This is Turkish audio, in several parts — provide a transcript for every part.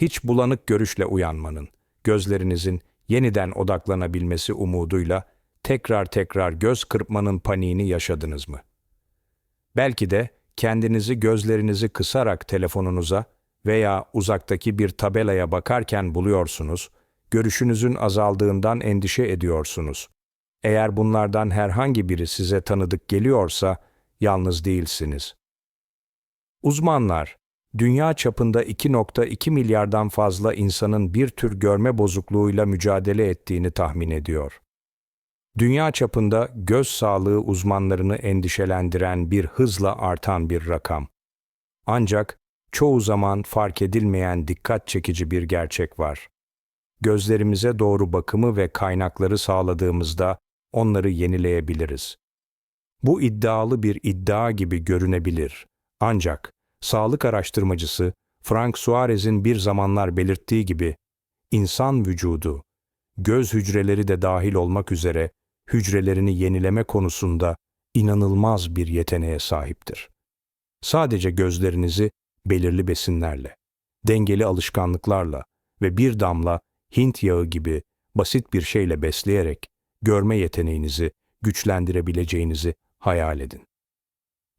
hiç bulanık görüşle uyanmanın, gözlerinizin yeniden odaklanabilmesi umuduyla tekrar tekrar göz kırpmanın paniğini yaşadınız mı? Belki de kendinizi gözlerinizi kısarak telefonunuza veya uzaktaki bir tabelaya bakarken buluyorsunuz, görüşünüzün azaldığından endişe ediyorsunuz. Eğer bunlardan herhangi biri size tanıdık geliyorsa, yalnız değilsiniz. Uzmanlar, dünya çapında 2.2 milyardan fazla insanın bir tür görme bozukluğuyla mücadele ettiğini tahmin ediyor. Dünya çapında göz sağlığı uzmanlarını endişelendiren bir hızla artan bir rakam. Ancak çoğu zaman fark edilmeyen dikkat çekici bir gerçek var. Gözlerimize doğru bakımı ve kaynakları sağladığımızda onları yenileyebiliriz. Bu iddialı bir iddia gibi görünebilir. Ancak sağlık araştırmacısı Frank Suarez'in bir zamanlar belirttiği gibi insan vücudu, göz hücreleri de dahil olmak üzere hücrelerini yenileme konusunda inanılmaz bir yeteneğe sahiptir. Sadece gözlerinizi belirli besinlerle, dengeli alışkanlıklarla ve bir damla Hint yağı gibi basit bir şeyle besleyerek görme yeteneğinizi güçlendirebileceğinizi hayal edin.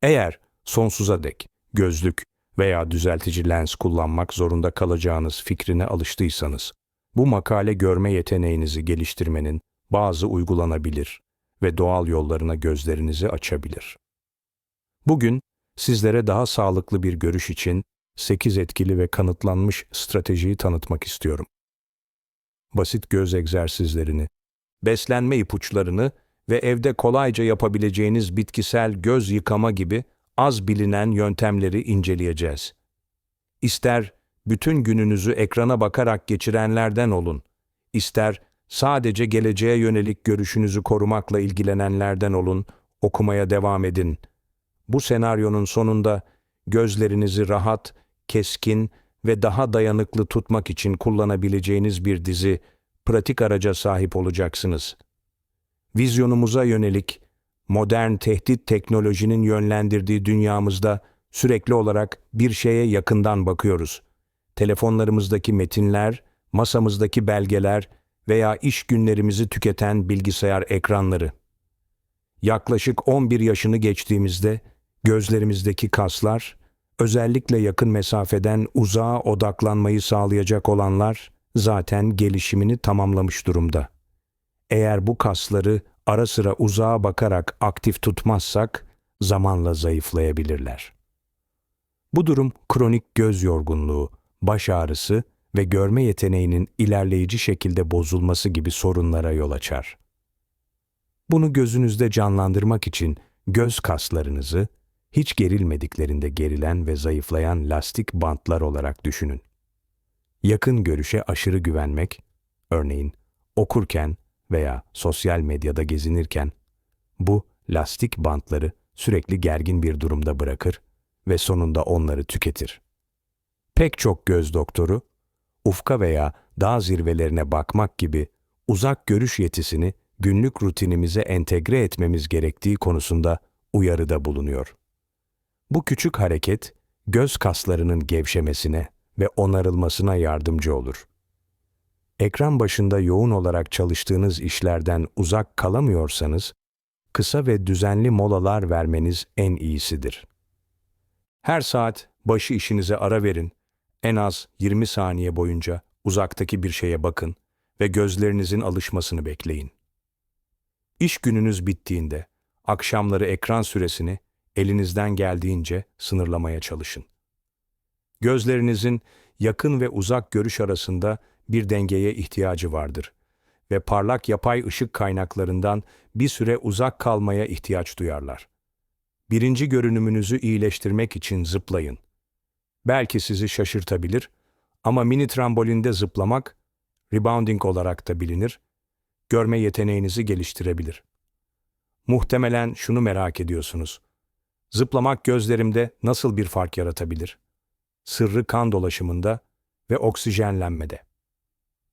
Eğer sonsuza dek gözlük veya düzeltici lens kullanmak zorunda kalacağınız fikrine alıştıysanız, bu makale görme yeteneğinizi geliştirmenin bazı uygulanabilir ve doğal yollarına gözlerinizi açabilir. Bugün sizlere daha sağlıklı bir görüş için 8 etkili ve kanıtlanmış stratejiyi tanıtmak istiyorum. Basit göz egzersizlerini, beslenme ipuçlarını ve evde kolayca yapabileceğiniz bitkisel göz yıkama gibi az bilinen yöntemleri inceleyeceğiz. İster bütün gününüzü ekrana bakarak geçirenlerden olun, ister sadece geleceğe yönelik görüşünüzü korumakla ilgilenenlerden olun, okumaya devam edin. Bu senaryonun sonunda gözlerinizi rahat, keskin ve daha dayanıklı tutmak için kullanabileceğiniz bir dizi pratik araca sahip olacaksınız. Vizyonumuza yönelik modern tehdit teknolojinin yönlendirdiği dünyamızda sürekli olarak bir şeye yakından bakıyoruz. Telefonlarımızdaki metinler, masamızdaki belgeler veya iş günlerimizi tüketen bilgisayar ekranları. Yaklaşık 11 yaşını geçtiğimizde gözlerimizdeki kaslar, özellikle yakın mesafeden uzağa odaklanmayı sağlayacak olanlar zaten gelişimini tamamlamış durumda. Eğer bu kasları ara sıra uzağa bakarak aktif tutmazsak zamanla zayıflayabilirler. Bu durum kronik göz yorgunluğu, baş ağrısı ve görme yeteneğinin ilerleyici şekilde bozulması gibi sorunlara yol açar. Bunu gözünüzde canlandırmak için göz kaslarınızı hiç gerilmediklerinde gerilen ve zayıflayan lastik bantlar olarak düşünün. Yakın görüşe aşırı güvenmek, örneğin okurken veya sosyal medyada gezinirken, bu lastik bantları sürekli gergin bir durumda bırakır ve sonunda onları tüketir. Pek çok göz doktoru, ufka veya dağ zirvelerine bakmak gibi uzak görüş yetisini günlük rutinimize entegre etmemiz gerektiği konusunda uyarıda bulunuyor. Bu küçük hareket, göz kaslarının gevşemesine ve onarılmasına yardımcı olur. Ekran başında yoğun olarak çalıştığınız işlerden uzak kalamıyorsanız, kısa ve düzenli molalar vermeniz en iyisidir. Her saat başı işinize ara verin, en az 20 saniye boyunca uzaktaki bir şeye bakın ve gözlerinizin alışmasını bekleyin. İş gününüz bittiğinde akşamları ekran süresini elinizden geldiğince sınırlamaya çalışın. Gözlerinizin yakın ve uzak görüş arasında bir dengeye ihtiyacı vardır ve parlak yapay ışık kaynaklarından bir süre uzak kalmaya ihtiyaç duyarlar. Birinci görünümünüzü iyileştirmek için zıplayın. Belki sizi şaşırtabilir ama mini trambolinde zıplamak, rebounding olarak da bilinir, görme yeteneğinizi geliştirebilir. Muhtemelen şunu merak ediyorsunuz. Zıplamak gözlerimde nasıl bir fark yaratabilir? Sırrı kan dolaşımında ve oksijenlenmede.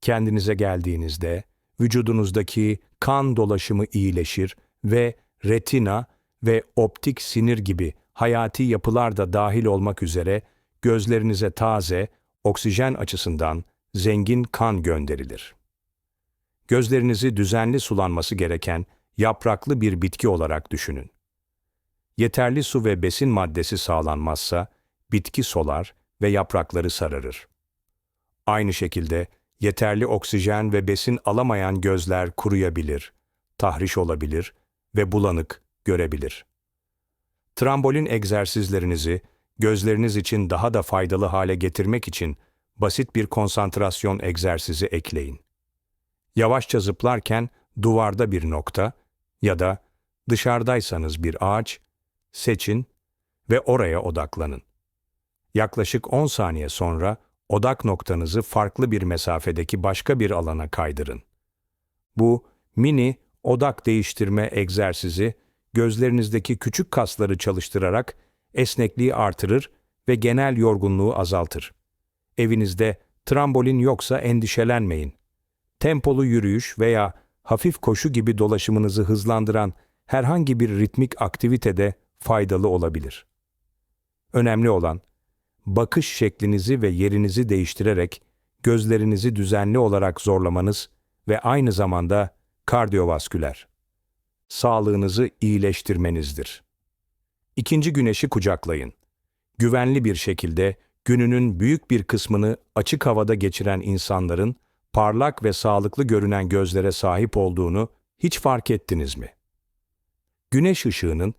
Kendinize geldiğinizde vücudunuzdaki kan dolaşımı iyileşir ve retina ve optik sinir gibi hayati yapılar da dahil olmak üzere gözlerinize taze, oksijen açısından zengin kan gönderilir. Gözlerinizi düzenli sulanması gereken yapraklı bir bitki olarak düşünün. Yeterli su ve besin maddesi sağlanmazsa bitki solar ve yaprakları sararır. Aynı şekilde yeterli oksijen ve besin alamayan gözler kuruyabilir, tahriş olabilir ve bulanık görebilir. Trambolin egzersizlerinizi gözleriniz için daha da faydalı hale getirmek için basit bir konsantrasyon egzersizi ekleyin. Yavaşça zıplarken duvarda bir nokta ya da dışarıdaysanız bir ağaç seçin ve oraya odaklanın. Yaklaşık 10 saniye sonra odak noktanızı farklı bir mesafedeki başka bir alana kaydırın. Bu mini odak değiştirme egzersizi gözlerinizdeki küçük kasları çalıştırarak esnekliği artırır ve genel yorgunluğu azaltır. Evinizde trambolin yoksa endişelenmeyin. Tempolu yürüyüş veya hafif koşu gibi dolaşımınızı hızlandıran herhangi bir ritmik aktivitede faydalı olabilir. Önemli olan bakış şeklinizi ve yerinizi değiştirerek gözlerinizi düzenli olarak zorlamanız ve aynı zamanda kardiyovasküler sağlığınızı iyileştirmenizdir. İkinci güneşi kucaklayın. Güvenli bir şekilde gününün büyük bir kısmını açık havada geçiren insanların parlak ve sağlıklı görünen gözlere sahip olduğunu hiç fark ettiniz mi? Güneş ışığının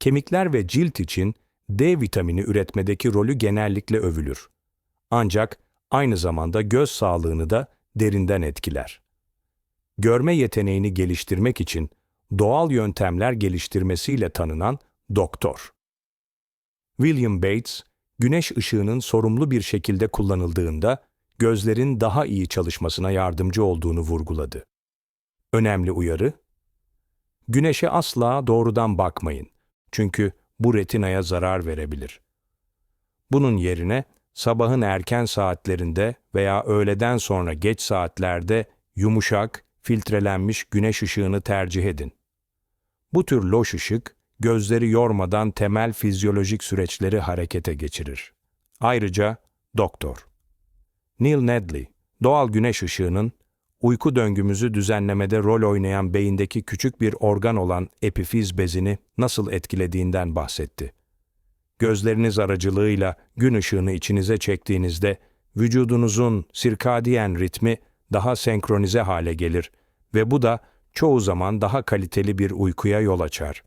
kemikler ve cilt için D vitamini üretmedeki rolü genellikle övülür. Ancak aynı zamanda göz sağlığını da derinden etkiler. Görme yeteneğini geliştirmek için doğal yöntemler geliştirmesiyle tanınan doktor. William Bates, güneş ışığının sorumlu bir şekilde kullanıldığında gözlerin daha iyi çalışmasına yardımcı olduğunu vurguladı. Önemli uyarı, güneşe asla doğrudan bakmayın çünkü bu retinaya zarar verebilir. Bunun yerine sabahın erken saatlerinde veya öğleden sonra geç saatlerde yumuşak, filtrelenmiş güneş ışığını tercih edin. Bu tür loş ışık, gözleri yormadan temel fizyolojik süreçleri harekete geçirir. Ayrıca doktor. Neil Nedley, doğal güneş ışığının uyku döngümüzü düzenlemede rol oynayan beyindeki küçük bir organ olan epifiz bezini nasıl etkilediğinden bahsetti. Gözleriniz aracılığıyla gün ışığını içinize çektiğinizde vücudunuzun sirkadiyen ritmi daha senkronize hale gelir ve bu da çoğu zaman daha kaliteli bir uykuya yol açar.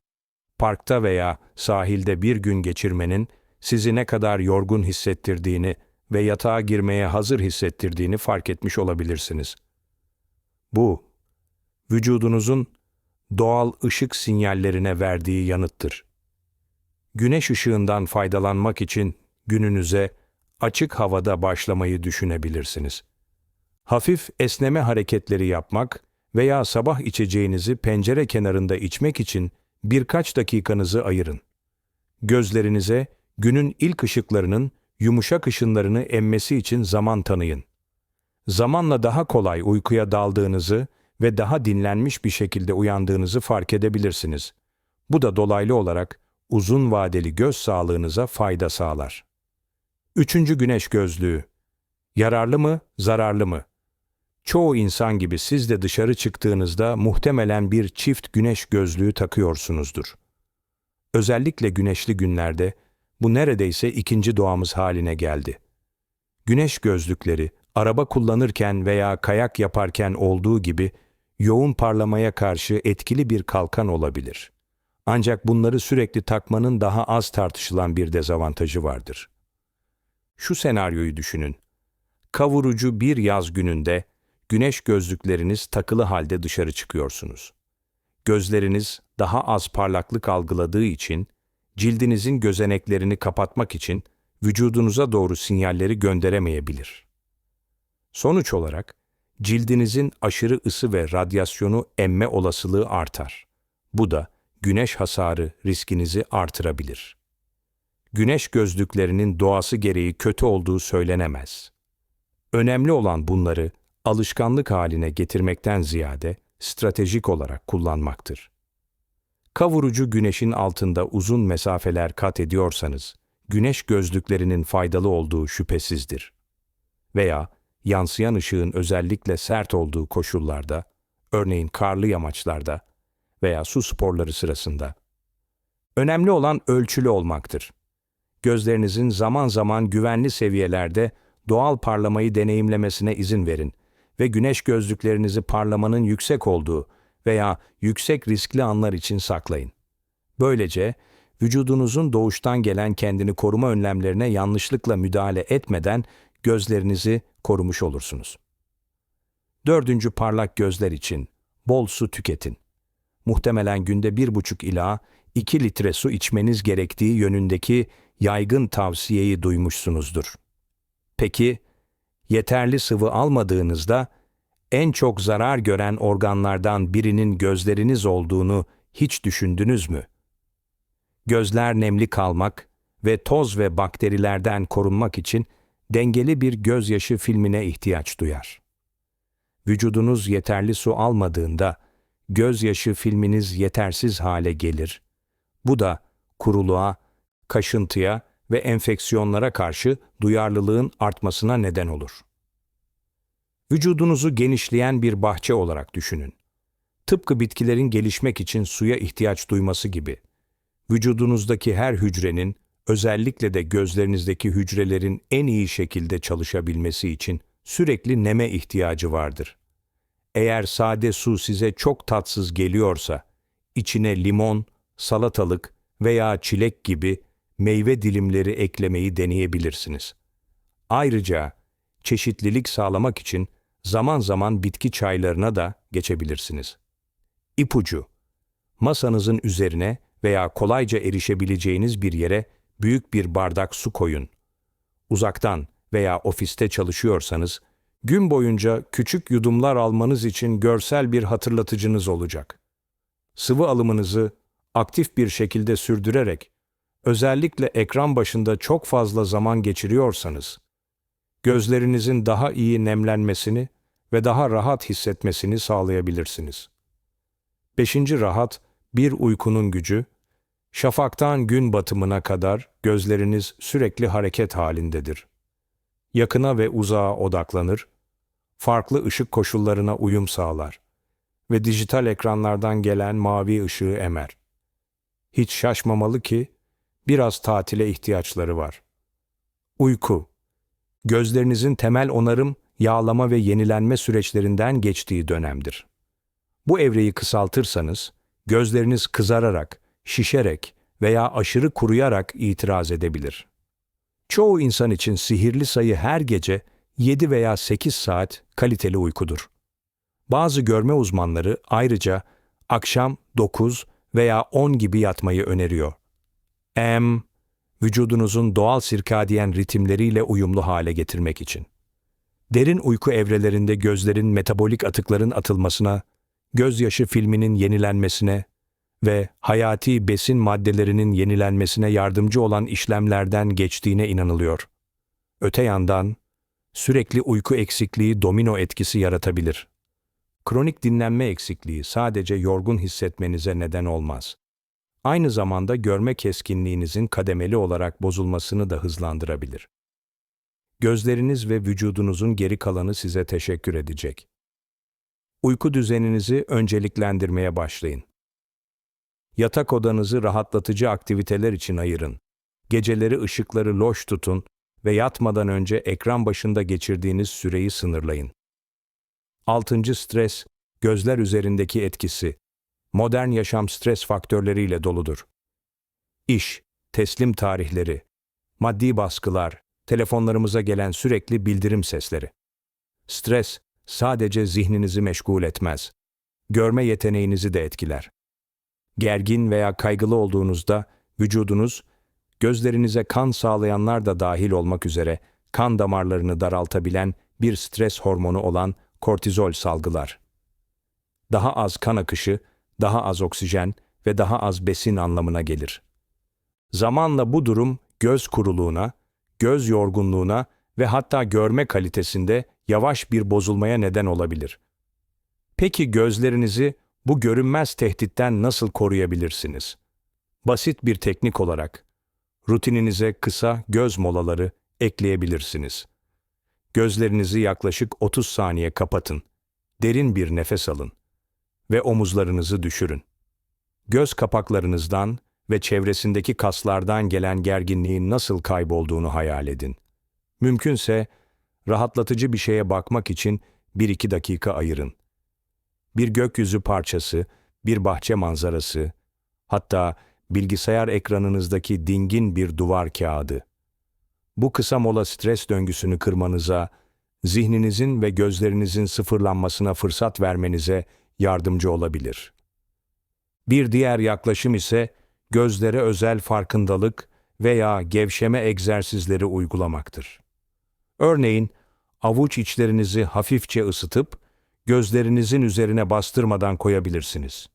Parkta veya sahilde bir gün geçirmenin sizi ne kadar yorgun hissettirdiğini ve yatağa girmeye hazır hissettirdiğini fark etmiş olabilirsiniz. Bu, vücudunuzun doğal ışık sinyallerine verdiği yanıttır. Güneş ışığından faydalanmak için gününüze açık havada başlamayı düşünebilirsiniz. Hafif esneme hareketleri yapmak veya sabah içeceğinizi pencere kenarında içmek için birkaç dakikanızı ayırın. Gözlerinize günün ilk ışıklarının yumuşak ışınlarını emmesi için zaman tanıyın. Zamanla daha kolay uykuya daldığınızı ve daha dinlenmiş bir şekilde uyandığınızı fark edebilirsiniz. Bu da dolaylı olarak uzun vadeli göz sağlığınıza fayda sağlar. Üçüncü güneş gözlüğü. Yararlı mı, zararlı mı? Çoğu insan gibi siz de dışarı çıktığınızda muhtemelen bir çift güneş gözlüğü takıyorsunuzdur. Özellikle güneşli günlerde bu neredeyse ikinci doğamız haline geldi. Güneş gözlükleri araba kullanırken veya kayak yaparken olduğu gibi yoğun parlamaya karşı etkili bir kalkan olabilir. Ancak bunları sürekli takmanın daha az tartışılan bir dezavantajı vardır. Şu senaryoyu düşünün. Kavurucu bir yaz gününde güneş gözlükleriniz takılı halde dışarı çıkıyorsunuz. Gözleriniz daha az parlaklık algıladığı için cildinizin gözeneklerini kapatmak için vücudunuza doğru sinyalleri gönderemeyebilir. Sonuç olarak cildinizin aşırı ısı ve radyasyonu emme olasılığı artar. Bu da güneş hasarı riskinizi artırabilir. Güneş gözlüklerinin doğası gereği kötü olduğu söylenemez. Önemli olan bunları alışkanlık haline getirmekten ziyade stratejik olarak kullanmaktır. Kavurucu güneşin altında uzun mesafeler kat ediyorsanız, güneş gözlüklerinin faydalı olduğu şüphesizdir. veya yansıyan ışığın özellikle sert olduğu koşullarda, örneğin karlı yamaçlarda veya su sporları sırasında. Önemli olan ölçülü olmaktır. Gözlerinizin zaman zaman güvenli seviyelerde doğal parlamayı deneyimlemesine izin verin ve güneş gözlüklerinizi parlamanın yüksek olduğu veya yüksek riskli anlar için saklayın. Böylece vücudunuzun doğuştan gelen kendini koruma önlemlerine yanlışlıkla müdahale etmeden gözlerinizi korumuş olursunuz. Dördüncü parlak gözler için bol su tüketin. Muhtemelen günde 1,5 ila 2 litre su içmeniz gerektiği yönündeki yaygın tavsiyeyi duymuşsunuzdur. Peki, yeterli sıvı almadığınızda en çok zarar gören organlardan birinin gözleriniz olduğunu hiç düşündünüz mü? Gözler nemli kalmak ve toz ve bakterilerden korunmak için dengeli bir gözyaşı filmine ihtiyaç duyar. Vücudunuz yeterli su almadığında gözyaşı filminiz yetersiz hale gelir. Bu da kuruluğa, kaşıntıya ve enfeksiyonlara karşı duyarlılığın artmasına neden olur. Vücudunuzu genişleyen bir bahçe olarak düşünün. Tıpkı bitkilerin gelişmek için suya ihtiyaç duyması gibi. Vücudunuzdaki her hücrenin, özellikle de gözlerinizdeki hücrelerin en iyi şekilde çalışabilmesi için sürekli neme ihtiyacı vardır. Eğer sade su size çok tatsız geliyorsa, içine limon, salatalık veya çilek gibi meyve dilimleri eklemeyi deneyebilirsiniz. Ayrıca çeşitlilik sağlamak için zaman zaman bitki çaylarına da geçebilirsiniz. İpucu Masanızın üzerine veya kolayca erişebileceğiniz bir yere büyük bir bardak su koyun. Uzaktan veya ofiste çalışıyorsanız, gün boyunca küçük yudumlar almanız için görsel bir hatırlatıcınız olacak. Sıvı alımınızı aktif bir şekilde sürdürerek, özellikle ekran başında çok fazla zaman geçiriyorsanız, gözlerinizin daha iyi nemlenmesini ve daha rahat hissetmesini sağlayabilirsiniz. Beşinci rahat, bir uykunun gücü, şafaktan gün batımına kadar gözleriniz sürekli hareket halindedir. Yakına ve uzağa odaklanır, farklı ışık koşullarına uyum sağlar ve dijital ekranlardan gelen mavi ışığı emer. Hiç şaşmamalı ki biraz tatile ihtiyaçları var. Uyku Gözlerinizin temel onarım, yağlama ve yenilenme süreçlerinden geçtiği dönemdir. Bu evreyi kısaltırsanız, gözleriniz kızararak, şişerek veya aşırı kuruyarak itiraz edebilir. Çoğu insan için sihirli sayı her gece 7 veya 8 saat kaliteli uykudur. Bazı görme uzmanları ayrıca akşam 9 veya 10 gibi yatmayı öneriyor. M, vücudunuzun doğal sirkadiyen ritimleriyle uyumlu hale getirmek için. Derin uyku evrelerinde gözlerin metabolik atıkların atılmasına, gözyaşı filminin yenilenmesine ve hayati besin maddelerinin yenilenmesine yardımcı olan işlemlerden geçtiğine inanılıyor. Öte yandan, sürekli uyku eksikliği domino etkisi yaratabilir. Kronik dinlenme eksikliği sadece yorgun hissetmenize neden olmaz. Aynı zamanda görme keskinliğinizin kademeli olarak bozulmasını da hızlandırabilir. Gözleriniz ve vücudunuzun geri kalanı size teşekkür edecek. Uyku düzeninizi önceliklendirmeye başlayın. Yatak odanızı rahatlatıcı aktiviteler için ayırın. Geceleri ışıkları loş tutun ve yatmadan önce ekran başında geçirdiğiniz süreyi sınırlayın. 6. Stres, gözler üzerindeki etkisi. Modern yaşam stres faktörleriyle doludur. İş, teslim tarihleri, maddi baskılar, telefonlarımıza gelen sürekli bildirim sesleri. Stres sadece zihninizi meşgul etmez. Görme yeteneğinizi de etkiler. Gergin veya kaygılı olduğunuzda vücudunuz gözlerinize kan sağlayanlar da dahil olmak üzere kan damarlarını daraltabilen bir stres hormonu olan kortizol salgılar. Daha az kan akışı, daha az oksijen ve daha az besin anlamına gelir. Zamanla bu durum göz kuruluğuna, göz yorgunluğuna ve hatta görme kalitesinde yavaş bir bozulmaya neden olabilir. Peki gözlerinizi bu görünmez tehditten nasıl koruyabilirsiniz? Basit bir teknik olarak rutininize kısa göz molaları ekleyebilirsiniz. Gözlerinizi yaklaşık 30 saniye kapatın. Derin bir nefes alın ve omuzlarınızı düşürün. Göz kapaklarınızdan ve çevresindeki kaslardan gelen gerginliğin nasıl kaybolduğunu hayal edin. Mümkünse rahatlatıcı bir şeye bakmak için 1-2 dakika ayırın. Bir gökyüzü parçası, bir bahçe manzarası, hatta bilgisayar ekranınızdaki dingin bir duvar kağıdı. Bu kısa mola stres döngüsünü kırmanıza, zihninizin ve gözlerinizin sıfırlanmasına fırsat vermenize yardımcı olabilir. Bir diğer yaklaşım ise gözlere özel farkındalık veya gevşeme egzersizleri uygulamaktır. Örneğin, avuç içlerinizi hafifçe ısıtıp gözlerinizin üzerine bastırmadan koyabilirsiniz.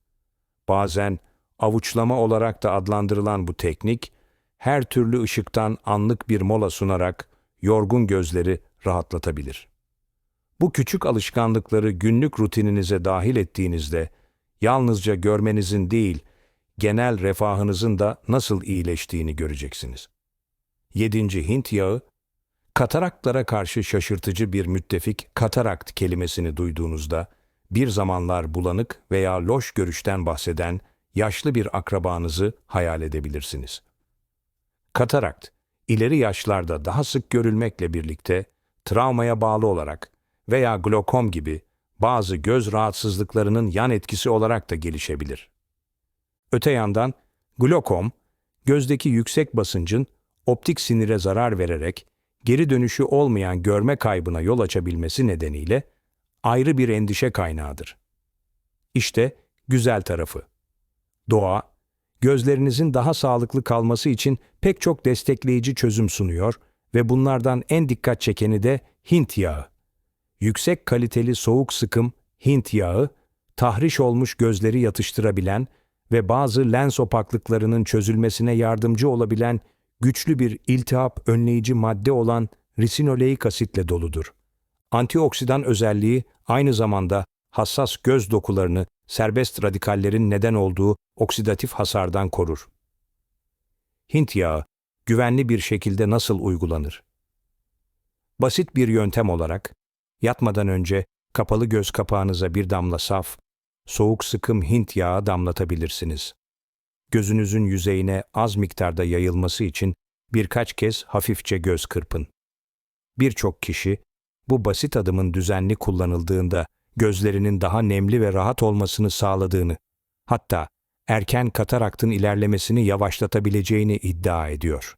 Bazen avuçlama olarak da adlandırılan bu teknik, her türlü ışıktan anlık bir mola sunarak yorgun gözleri rahatlatabilir. Bu küçük alışkanlıkları günlük rutininize dahil ettiğinizde yalnızca görmenizin değil, genel refahınızın da nasıl iyileştiğini göreceksiniz. 7. Hint yağı, kataraklara karşı şaşırtıcı bir müttefik katarakt kelimesini duyduğunuzda, bir zamanlar bulanık veya loş görüşten bahseden yaşlı bir akrabanızı hayal edebilirsiniz. Katarakt, ileri yaşlarda daha sık görülmekle birlikte travmaya bağlı olarak veya glokom gibi bazı göz rahatsızlıklarının yan etkisi olarak da gelişebilir. Öte yandan glokom, gözdeki yüksek basıncın optik sinire zarar vererek geri dönüşü olmayan görme kaybına yol açabilmesi nedeniyle ayrı bir endişe kaynağıdır. İşte güzel tarafı. Doğa, gözlerinizin daha sağlıklı kalması için pek çok destekleyici çözüm sunuyor ve bunlardan en dikkat çekeni de Hint yağı. Yüksek kaliteli soğuk sıkım Hint yağı, tahriş olmuş gözleri yatıştırabilen ve bazı lens opaklıklarının çözülmesine yardımcı olabilen güçlü bir iltihap önleyici madde olan risinoleik asitle doludur. Antioksidan özelliği aynı zamanda hassas göz dokularını serbest radikallerin neden olduğu oksidatif hasardan korur. Hint yağı güvenli bir şekilde nasıl uygulanır? Basit bir yöntem olarak yatmadan önce kapalı göz kapağınıza bir damla saf, soğuk sıkım Hint yağı damlatabilirsiniz. Gözünüzün yüzeyine az miktarda yayılması için birkaç kez hafifçe göz kırpın. Birçok kişi bu basit adımın düzenli kullanıldığında gözlerinin daha nemli ve rahat olmasını sağladığını, hatta erken kataraktın ilerlemesini yavaşlatabileceğini iddia ediyor.